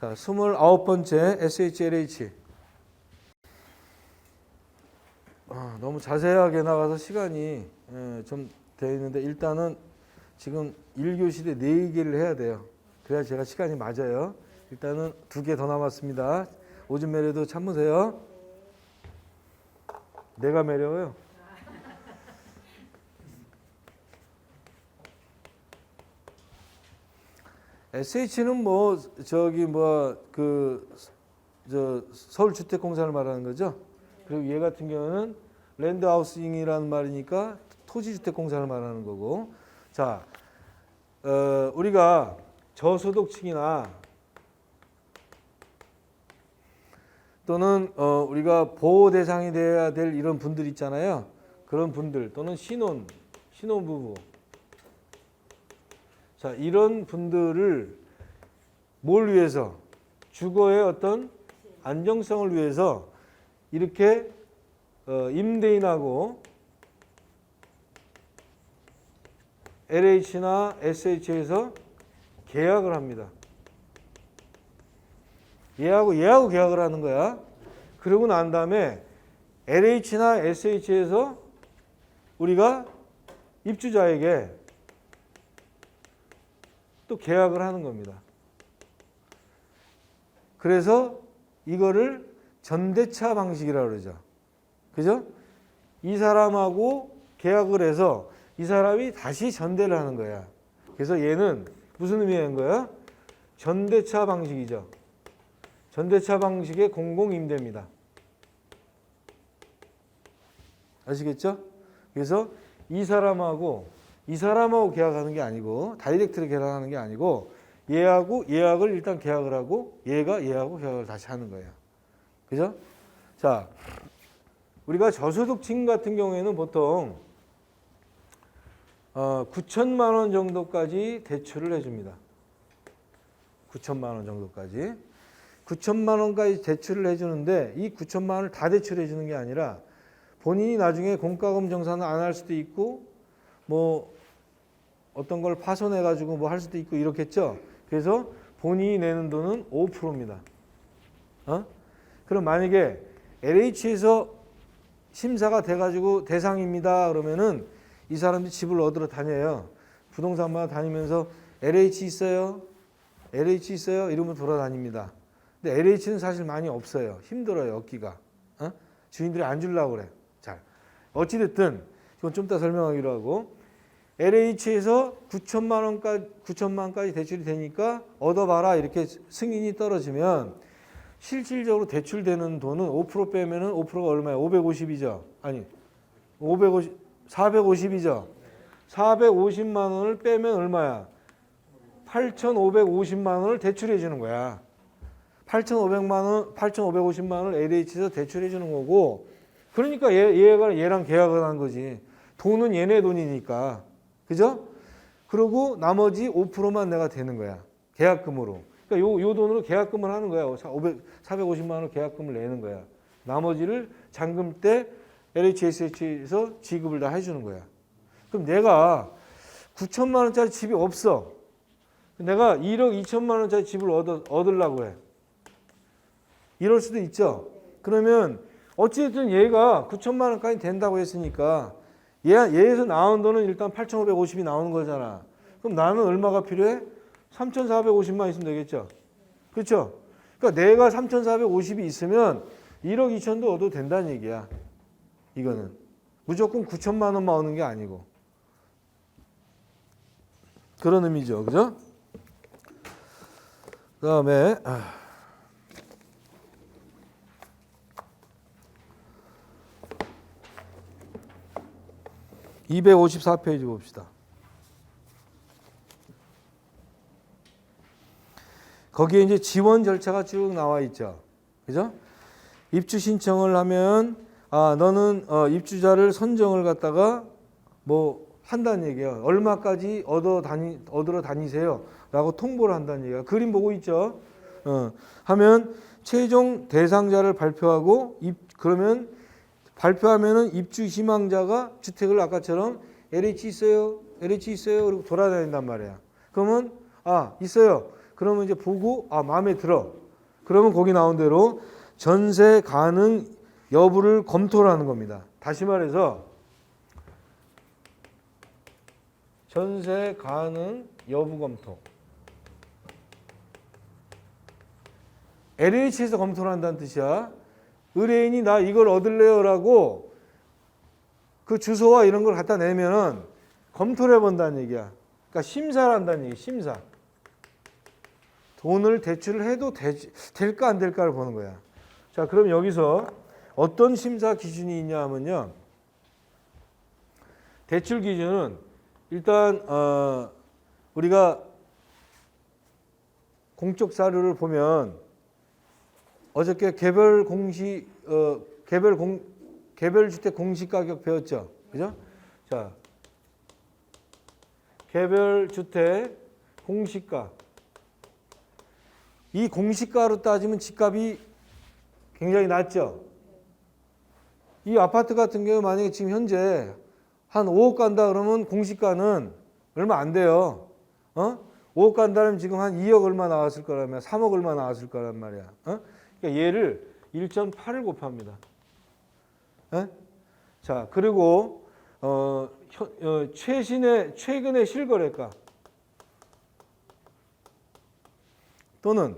자, 29번째 SHLH. 아, 너무 자세하게 나가서 시간이 예, 좀 되어 있는데 일단은 지금 1교시대 4개를 해야 돼요. 그래야 제가 시간이 맞아요. 일단은 두 개 더 남았습니다. 오줌 매려도 참으세요. 내가 매려워요. SH는 뭐 저기 뭐 그 저 서울주택공사를 말하는 거죠. 그리고 얘 같은 경우는 랜드하우싱이라는 말이니까 토지주택공사를 말하는 거고. 자, 어, 우리가 저소득층이나 또는 어, 우리가 보호 대상이 돼야 될 이런 분들 있잖아요. 그런 분들 또는 신혼 신혼부부. 자, 이런 분들을 뭘 위해서 주거의 어떤 안정성을 위해서 이렇게 어, 임대인하고 LH나 SH에서 계약을 합니다. 얘하고 얘하고 계약을 하는 거야. 그러고 난 다음에 LH나 SH에서 우리가 입주자에게 또 계약을 하는 겁니다. 그래서 이거를 전대차 방식이라고 그러죠. 그죠? 이 사람하고 계약을 해서 이 사람이 다시 전대를 하는 거야. 그래서 얘는 무슨 의미인 거야? 전대차 방식이죠. 전대차 방식의 공공임대입니다. 아시겠죠? 그래서 이 사람하고 이 사람하고 계약하는 게 아니고 다이렉트로 계약하는 게 아니고 얘하고 예약을 일단 계약을 하고 얘가 얘하고 계약을 다시 하는 거예요. 그죠? 자, 우리가 저소득층 같은 경우에는 보통 어, 9천만 원 정도까지 대출을 해줍니다. 9천만 원 정도까지. 9천만 원까지 대출을 해주는데 이 9천만 원을 다 대출해 주는 게 아니라 본인이 나중에 공과금 정산을 안 할 수도 있고 뭐 어떤 걸 파손해 가지고 뭐 할 수도 있고 이렇겠죠. 그래서 본인이 내는 돈은 5%입니다. 어? 그럼 만약에 LH에서 심사가 돼 가지고 대상입니다. 그러면은 이 사람들이 집을 얻으러 다녀요. 부동산마다 다니면서 LH 있어요? LH 있어요? 이러면 돌아다닙니다. 근데 LH는 사실 많이 없어요. 힘들어요, 얻기가. 어? 주인들이 안 주려고 그래. 잘. 어찌됐든, 이건 좀 이따 설명하기로 하고, LH에서 9천만 원까지, 9천만 원까지 대출이 되니까 얻어봐라. 이렇게 승인이 떨어지면, 실질적으로 대출되는 돈은 5% 빼면은 5%가 얼마야? 550이죠? 아니, 550, 450이죠? 450만 원을 빼면 얼마야? 8,550만 원을 대출해 주는 거야. 8,500만 원, 8,550만 원을 LH에서 대출해 주는 거고, 그러니까 얘, 얘가 얘랑 계약을 한 거지. 돈은 얘네 돈이니까. 그죠? 그리고 나머지 5%만 내가 되는 거야. 계약금으로. 그러니까 요, 요 돈으로 계약금을 하는 거야. 500, 450만 원 계약금을 내는 거야. 나머지를 잔금 때 LHSH에서 지급을 다 해주는 거야. 그럼 내가 9천만 원짜리 집이 없어. 내가 1억 2천만 원짜리 집을 얻어, 얻으려고 해. 이럴 수도 있죠. 그러면 어찌됐든 얘가 9천만 원까지 된다고 했으니까 얘, 얘에서 나온 돈은 일단 8,550이 나오는 거잖아. 그럼 나는 얼마가 필요해? 3,450만 있으면 되겠죠. 그렇죠? 그러니까 내가 3,450이 있으면 1억 2천도 얻어도 된다는 얘기야. 이거는. 무조건 9천만 원만 얻는 게 아니고. 그런 의미죠. 그죠? 그 다음에, (254페이지) 봅시다. 거기에 이제 지원 절차가 쭉 나와 있죠. 그죠? 입주 신청을 하면 아 너는 어, 입주자를 선정을 갖다가 뭐 한다는 얘기야. 얼마까지 얻어 다니 얻으러 다니세요라고 통보를 한다는 얘기야. 그림 보고 있죠. 어, 하면 최종 대상자를 발표하고 입 그러면 발표하면은 입주 희망자가 주택을 아까처럼 LH 있어요, LH 있어요. 그리고 돌아다닌단 말이야. 그러면 아 있어요. 그러면 이제 보고 아 마음에 들어. 그러면 거기 나온 대로 전세 가능 여부를 검토를 하는 겁니다. 다시 말해서 전세 가능 여부 검토. LH에서 검토를 한다는 뜻이야. 의뢰인이 나 이걸 얻을래요라고 그 주소와 이런 걸 갖다 내면은 검토를 해본다는 얘기야. 그러니까 심사를 한다는 얘기, 심사. 돈을 대출을 해도 되, 될까 안 될까를 보는 거야. 자, 그럼 여기서 어떤 심사 기준이 있냐 하면요. 대출 기준은 일단 어, 우리가 공적 사료를 보면 어저께 개별 공시 어, 개별 공 개별 주택 공시 가격 배웠죠. 그죠? 자. 개별 주택 공시가 이 공시가로 따지면 집값이 굉장히 낮죠. 이 아파트 같은 경우 만약에 지금 현재 한 5억 간다 그러면 공시가는 얼마 안 돼요. 어? 5억 간다면 지금 한 2억 얼마 나왔을 거라면 3억 얼마 나왔을 거란 말이야. 어? 그러니까 얘를 1.8을 곱합니다. 예? 자, 그리고 어, 현- 어, 최신의 최근의 실거래가 또는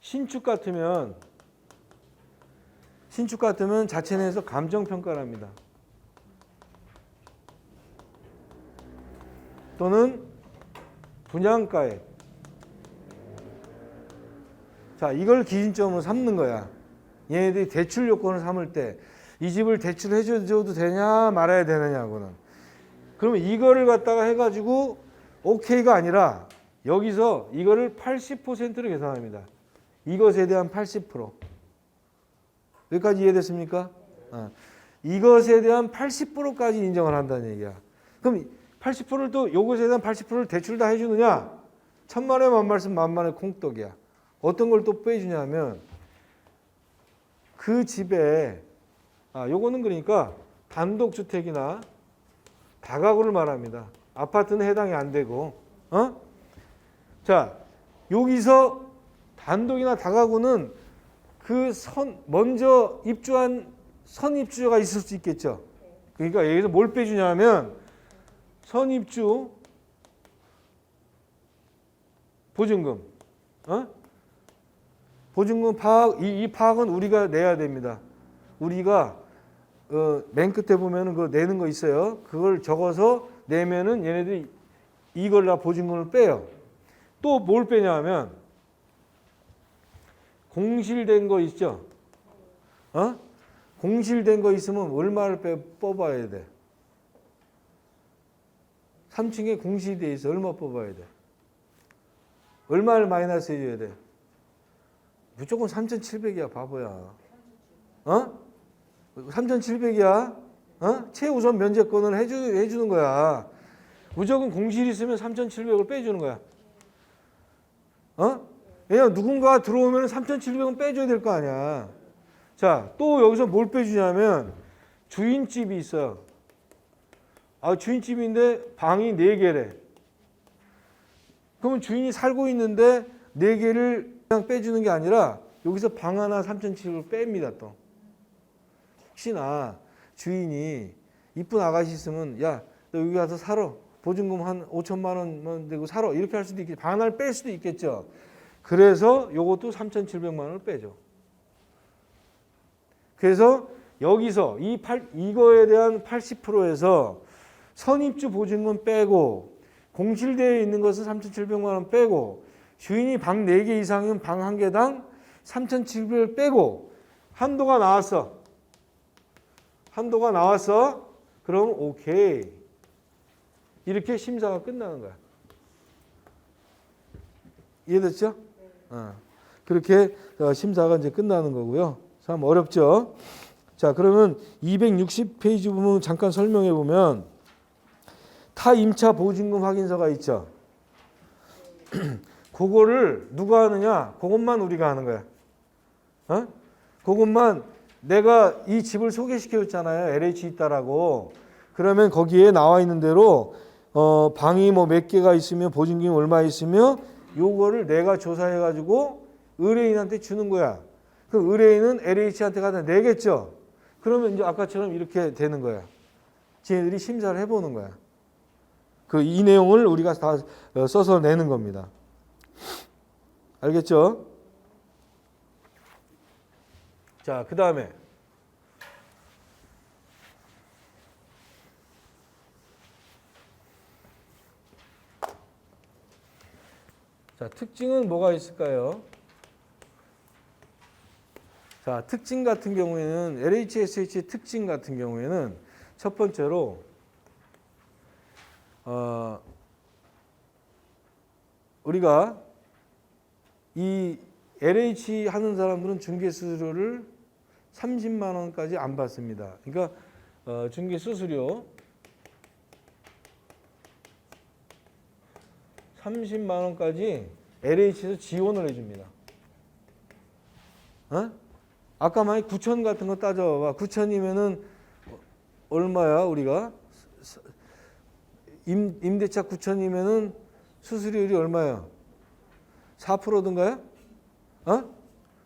신축 같으면 신축 같으면 자체 내에서 감정 평가를 합니다. 또는 분양가액. 자, 이걸 기준점으로 삼는 거야. 얘네들이 대출 요건을 삼을 때 이 집을 대출해 줘도 되냐 말아야 되느냐고는. 그러면 이거를 갖다가 해가지고 오케이가 아니라 여기서 이거를 80%로 계산합니다. 이것에 대한 80%. 여기까지 이해됐습니까? 어. 이것에 대한 80%까지 인정을 한다는 얘기야. 그럼 80%를 또 요것에 대한 80%를 대출 다 해주느냐? 천만에 만 말씀 만만의 콩떡이야. 어떤 걸 또 빼주냐면 그 집에 아 요거는 그러니까 단독 주택이나 다가구를 말합니다. 아파트는 해당이 안 되고 어? 자 여기서 단독이나 다가구는 그 선 먼저 입주한 선입주자가 있을 수 있겠죠. 그러니까 여기서 뭘 빼주냐면 선입주 보증금, 어? 보증금 파악 이, 이 파악은 우리가 내야 됩니다. 우리가 어, 맨 끝에 보면은 그 내는 거 있어요. 그걸 적어서 내면은 얘네들이 이걸 다 보증금을 빼요. 또 뭘 빼냐면 공실된 거 있죠. 어? 공실된 거 있으면 얼마를 빼 뽑아야 돼? 3층에 공실돼 있어. 얼마 뽑아야 돼? 얼마를 마이너스 해줘야 돼? 무조건 3,700이야, 바보야. 어? 3,700이야. 어? 최우선 면제권을 해주, 해주는 거야. 무조건 공실이 있으면 3,700을 빼주는 거야. 어? 왜냐면 누군가 들어오면 3,700은 빼줘야 될 거 아니야. 자, 또 여기서 뭘 빼주냐면 주인집이 있어요. 아, 주인집인데 방이 4개래. 그러면 주인이 살고 있는데 4개를 그냥 빼주는 게 아니라 여기서 방 하나 3,700을 뺍니다, 또. 혹시나 주인이 이쁜 아가씨 있으면 야, 너 여기 가서 살아. 보증금 한 5천만 원만 내고 살아. 이렇게 할 수도 있겠죠. 방 하나를 뺄 수도 있겠죠. 그래서 요것도 3,700만 원을 빼죠. 그래서 여기서 이 팔, 이거에 대한 80%에서 선입주 보증금 빼고 공실되어 있는 것은 3,700만 원 빼고 주인이 방 4개 이상이면 방한 개당 3,700을 빼고 한도가 나왔어. 한도가 나왔어. 그럼 오케이. 이렇게 심사가 끝나는 거야. 이해됐죠? 어. 그렇게 어, 심사가 이제 끝나는 거고요. 참 어렵죠? 자, 그러면 260페이지 부분 잠깐 설명해 보면 타 임차 보증금 확인서가 있죠. 그거를 누가 하느냐? 그것만 우리가 하는 거야. 어? 그것만 내가 이 집을 소개시켜 줬잖아요. LH 있다라고. 그러면 거기에 나와 있는 대로 어, 방이 뭐 몇 개가 있으며 보증금이 얼마 있으며 요거를 내가 조사해 가지고 의뢰인한테 주는 거야. 그 의뢰인은 LH한테 가다 내겠죠. 그러면 이제 아까처럼 이렇게 되는 거야. 지네들이 심사를 해보는 거야. 그 이 내용을 우리가 다 어, 써서 내는 겁니다. 알겠죠? 자, 그 다음에 자, 특징은 뭐가 있을까요? 자, 특징 같은 경우에는 LHSH의 특징 같은 경우에는 첫 번째로 어, 우리가 이 LH 하는 사람들은 중개 수수료를 30만 원까지 안 받습니다. 그러니까 어, 중개 수수료 30만 원까지 LH에서 지원을 해줍니다. 어? 아까 만약 9천 같은 거 따져봐. 9천이면은 얼마야 우리가? 임, 임대차 9천이면은 수수료율이 얼마야? 4%든가요? 어?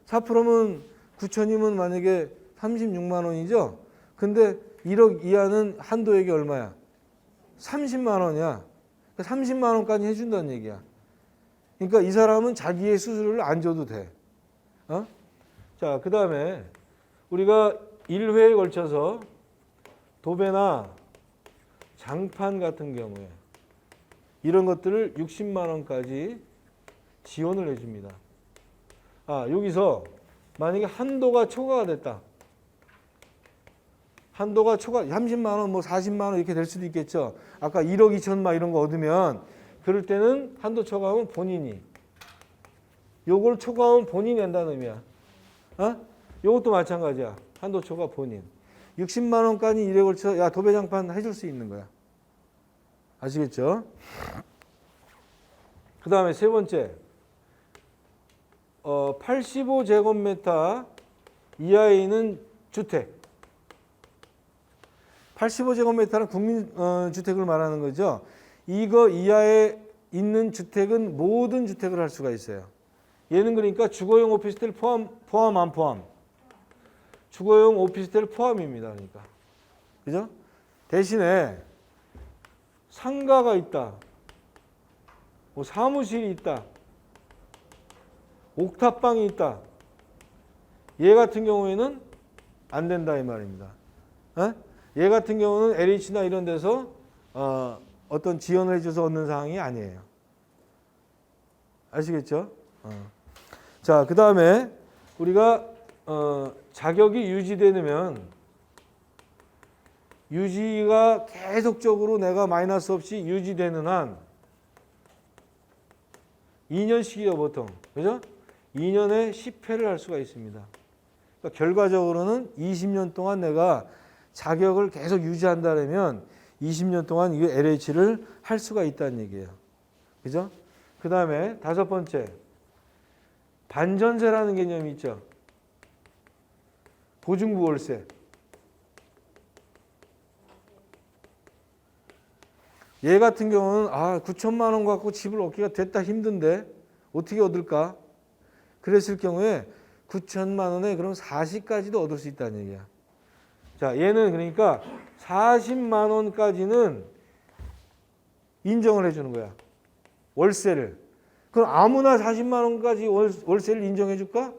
4%면 9천이면 만약에 36만 원이죠? 근데 1억 이하는 한도액이 얼마야? 30만 원이야. 30만 원까지 해준다는 얘기야. 그러니까 이 사람은 자기의 수수료를 안 줘도 돼. 어? 자, 그 다음에 우리가 1회에 걸쳐서 도배나 장판 같은 경우에 이런 것들을 60만 원까지 지원을 해줍니다. 아, 여기서 만약에 한도가 초과가 됐다. 한도가 초과 30만 원, 뭐 40만 원 이렇게 될 수도 있겠죠. 아까 1억 2천 막 이런 거 얻으면 그럴 때는 한도 초과하면 본인이 요걸 초과하면 본인이 낸다는 의미야. 어? 요것도 마찬가지야. 한도 초과 본인. 60만 원까지 일에 걸쳐 야 도배장판 해줄 수 있는 거야. 아시겠죠? 그 다음에 세 번째, 어, 85제곱미터 이하에 있는 주택. 85제곱미터는 국민 어, 주택을 말하는 거죠. 이거 이하에 있는 주택은 모든 주택을 할 수가 있어요. 얘는 그러니까 주거용 오피스텔 포함 포함 안 포함? 주거용 오피스텔 포함입니다. 그러니까 그죠? 대신에 상가가 있다. 뭐 사무실이 있다. 옥탑방이 있다. 얘 같은 경우에는 안 된다 이 말입니다. 에? 얘 같은 경우는 LH나 이런 데서 어, 어떤 지원을 해줘서 얻는 사항이 아니에요. 아시겠죠? 어. 자, 그 다음에 우리가 어, 자격이 유지되면 유지가 계속적으로 내가 마이너스 없이 유지되는 한 2년씩이요 보통 그죠? 2년에 10회를 할 수가 있습니다. 그러니까 결과적으로는 20년 동안 내가 자격을 계속 유지한다면 20년 동안 이 LH를 할 수가 있다는 얘기예요. 그죠? 그 다음에 다섯 번째 반전세라는 개념이 있죠. 보증부 월세. 얘 같은 경우는 아 9천만 원 갖고 집을 얻기가 됐다 힘든데 어떻게 얻을까? 그랬을 경우에 9천만 원에 그럼 40까지도 얻을 수 있다는 얘기야. 자, 얘는 그러니까 40만 원까지는 인정을 해주는 거야. 월세를. 그럼 아무나 40만 원까지 월, 월세를 인정해 줄까?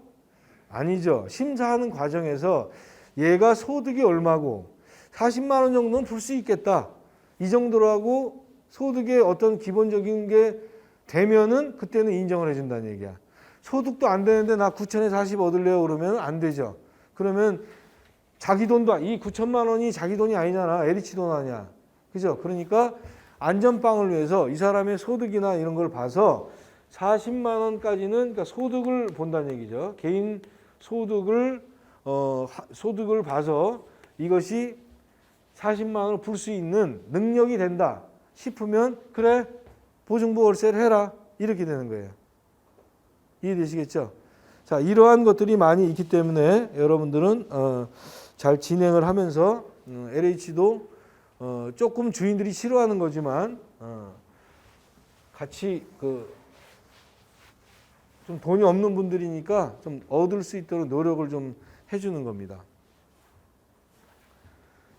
아니죠. 심사하는 과정에서 얘가 소득이 얼마고 40만 원 정도는 풀수 있겠다. 이 정도로 하고 소득의 어떤 기본적인 게 되면은 그때는 인정을 해준다는 얘기야. 소득도 안 되는데 나 9천에 40 얻을래요 그러면 안 되죠. 그러면 자기 돈도 아- 이 9천만 원이 자기 돈이 아니잖아. LH 돈 아니야. 그죠? 그러니까 안전빵을 위해서 이 사람의 소득이나 이런 걸 봐서 40만 원까지는 그러니까 소득을 본다는 얘기죠. 개인 소득을 어 하- 소득을 봐서 이것이 40만 원을 풀 수 있는 능력이 된다 싶으면 그래 보증부 월세를 해라 이렇게 되는 거예요. 이해되시겠죠? 자 이러한 것들이 많이 있기 때문에 여러분들은 어, 잘 진행을 하면서 음, LH도 어, 조금 주인들이 싫어하는 거지만 어, 어, 같이 그 좀 돈이 없는 분들이니까 좀 얻을 수 있도록 노력을 좀 해주는 겁니다.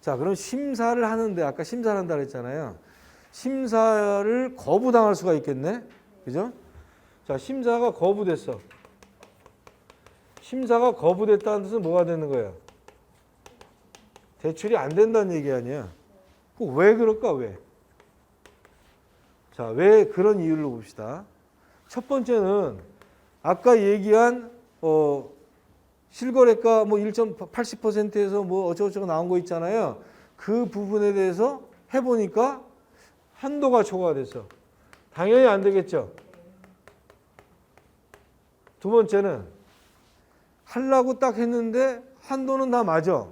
자, 그럼 심사를 하는데 아까 심사를 한다 그랬잖아요. 심사를 거부당할 수가 있겠네. 그죠? 자, 심사가 거부됐어. 심사가 거부됐다는 뜻은 뭐가 되는 거예요? 대출이 안 된다는 얘기 아니야. 그왜 그럴까? 왜? 자, 왜 그런 이유를 봅시다. 첫 번째는 아까 얘기한 어 실거래가 뭐 1.80%에서 뭐 어쩌고저쩌고 나온 거 있잖아요. 그 부분에 대해서 해보니까 한도가 초과됐어. 당연히 안 되겠죠. 두 번째는 하려고 딱 했는데 한도는 다 맞아.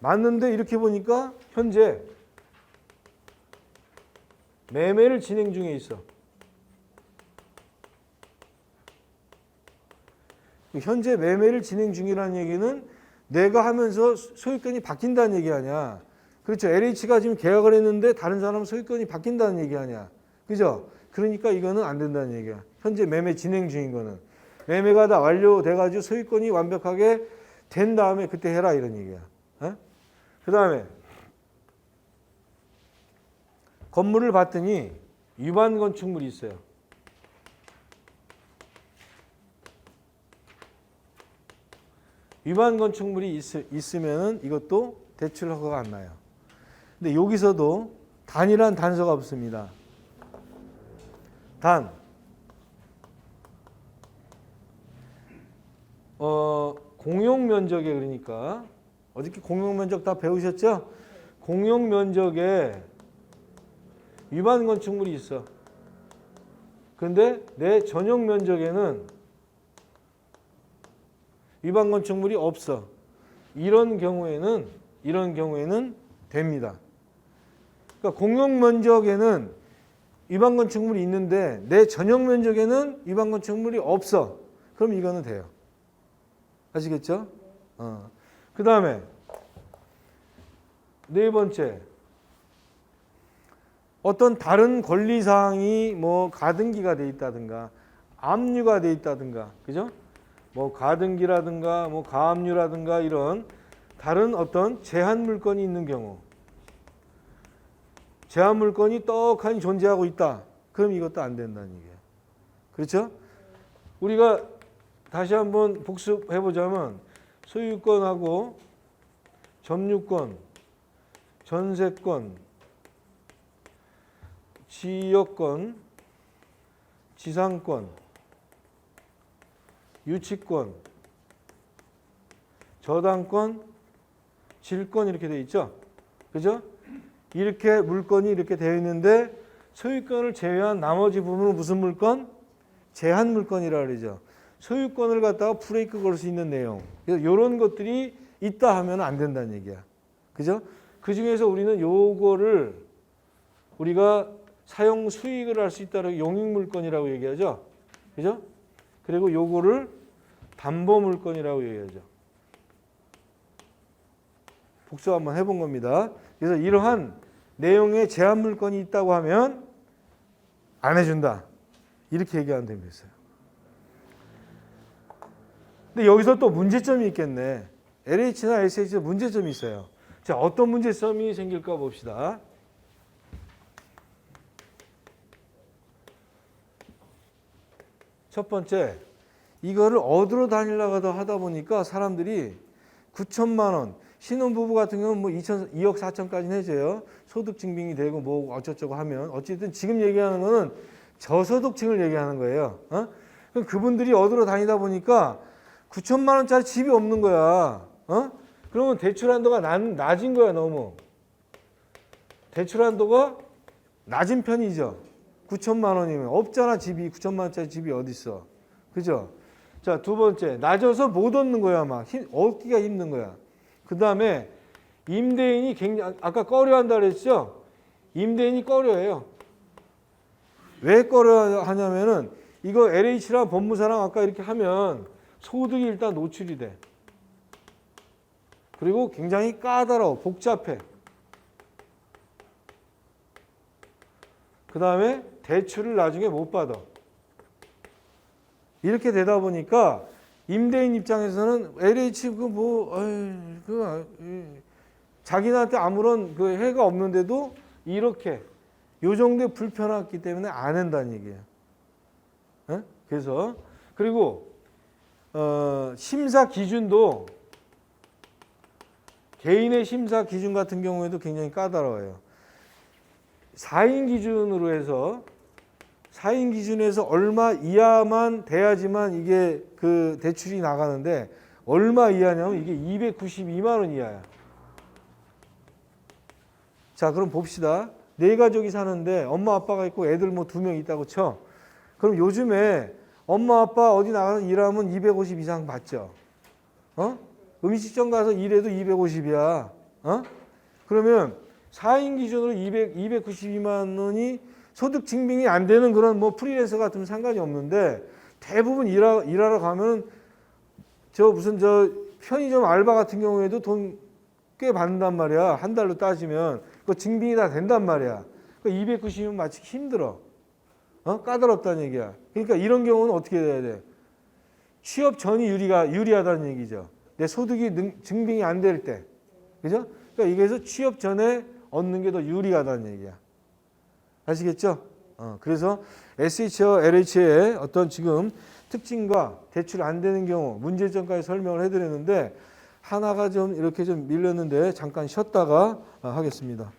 맞는데 이렇게 보니까 현재 매매를 진행 중에 있어. 현재 매매를 진행 중이라는 얘기는 내가 하면서 소유권이 바뀐다는 얘기 아니야. 그렇죠. LH가 지금 계약을 했는데 다른 사람 소유권이 바뀐다는 얘기 아니야. 그죠? 그러니까 이거는 안 된다는 얘기야. 현재 매매 진행 중인 거는. 매매가 다 완료돼가지고 소유권이 완벽하게 된 다음에 그때 해라 이런 얘기야. 그 다음에 건물을 봤더니 위반 건축물이 있어요. 위반 건축물이 있, 으면 이것도 대출 허가가 안 나요. 근데 여기서도 단이란 단서가 없습니다. 단, 어, 공용 면적에 그러니까 어저께 공용 면적 다 배우셨죠? 공용 면적에 위반 건축물이 있어. 근데 내 전용 면적에는 위반 건축물이 없어. 이런 경우에는 이런 경우에는 됩니다. 그러니까 공용 면적에는 위반 건축물이 있는데 내 전용 면적에는 위반 건축물이 없어. 그럼 이거는 돼요. 아시겠죠? 어. 그 다음에 네 번째 어떤 다른 권리 사항이 뭐 가등기가 돼 있다든가 압류가 돼 있다든가 그죠? 뭐 가등기라든가 뭐 가압류라든가 이런 다른 어떤 제한 물건이 있는 경우 제한 물건이 떡하니 존재하고 있다. 그럼 이것도 안 된다는 얘기예요. 그렇죠? 우리가 다시 한번 복습해 보자면 소유권하고 점유권, 전세권, 지역권, 지상권, 유치권, 저당권, 질권 이렇게 돼 있죠. 그죠? 이렇게 물건이 이렇게 되어 있는데 소유권을 제외한 나머지 부분은 무슨 물건? 제한 물건이라 그러죠. 소유권을 갖다가 브레이크 걸 수 있는 내용. 그래서 이런 것들이 있다 하면 안 된다는 얘기야. 그죠? 그 중에서 우리는 요거를 우리가 사용 수익을 할 수 있다는 용익 물건이라고 얘기하죠. 그죠? 그리고 요거를 담보 물건이라고 얘기하죠. 복습 한번 해본 겁니다. 그래서 이러한 내용의 제한 물건이 있다고 하면 안 해준다. 이렇게 얘기하면 되겠어요. 근데 여기서 또 문제점이 있겠네. LH나 SH에 문제점이 있어요. 자, 어떤 문제점이 생길까 봅시다. 첫 번째, 이거를 얻으러 다니려고 하다 보니까 사람들이 9천만 원, 신혼부부 같은 경우는 뭐 2천, 2억 4천까지 내줘요. 소득 증빙이 되고 뭐 어쩌고저쩌고 하면 어쨌든 지금 얘기하는 거는 저소득층을 얘기하는 거예요. 어? 그분들이 얻으러 다니다 보니까 9천만 원짜리 집이 없는 거야. 어? 그러면 대출 한도가 낮, 낮은 거야 너무. 대출 한도가 낮은 편이죠. 9천만 원이면 없잖아 집이 9천만 원짜리 집이 어디 있어. 그죠? 자, 두 번째. 낮아서 못 얻는 거야, 막. 힘, 얻기가 힘든 거야. 그 다음에 임대인이 굉장히, 아까 꺼려 한다 그랬죠? 임대인이 꺼려해요. 왜 꺼려 하냐면은 이거 LH랑 법무사랑 아까 이렇게 하면 소득이 일단 노출이 돼. 그리고 굉장히 까다로워, 복잡해. 그 다음에 대출을 나중에 못 받아. 이렇게 되다 보니까 임대인 입장에서는 LH 그뭐 그 아, 이, 자기한테 아무런 그 해가 없는데도 이렇게 요 정도의 불편했기 때문에 안 한다는 얘기예요. 예? 그래서 그리고 어, 심사 기준도 개인의 심사 기준 같은 경우에도 굉장히 까다로워요. 4인 기준으로 해서 4인 기준에서 얼마 이하만 돼야지만 이게 그 대출이 나가는데 얼마 이하냐면 이게 292만 원 이하야. 자, 그럼 봅시다. 네 가족이 사는데 엄마 아빠가 있고 애들 뭐 두 명 있다고 쳐. 그럼 요즘에 엄마 아빠 어디 나가서 일하면 250 이상 받죠. 어? 음식점 가서 일해도 250이야. 어? 그러면 4인 기준으로 200, 292만 원이 소득 증빙이 안 되는 그런 뭐 프리랜서 같으면 상관이 없는데 대부분 일하, 일하러 가면 저 무슨 저 편의점 알바 같은 경우에도 돈 꽤 받는단 말이야. 한 달로 따지면 그 증빙이 다 된단 말이야. 그 290이면 마치 힘들어. 어? 까다롭다는 얘기야. 그러니까 이런 경우는 어떻게 해야 돼? 취업 전이 유리가 유리하다는 얘기죠. 내 소득이 능- 증빙이 안 될 때. 그죠? 그러니까 이게서 취업 전에 얻는 게 더 유리하다는 얘기야. 아시겠죠? 어, 그래서 SH와 LH의 어떤 지금 특징과 대출 안 되는 경우 문제점까지 설명을 해드렸는데 하나가 좀 이렇게 좀 밀렸는데 잠깐 쉬었다가 어, 하겠습니다.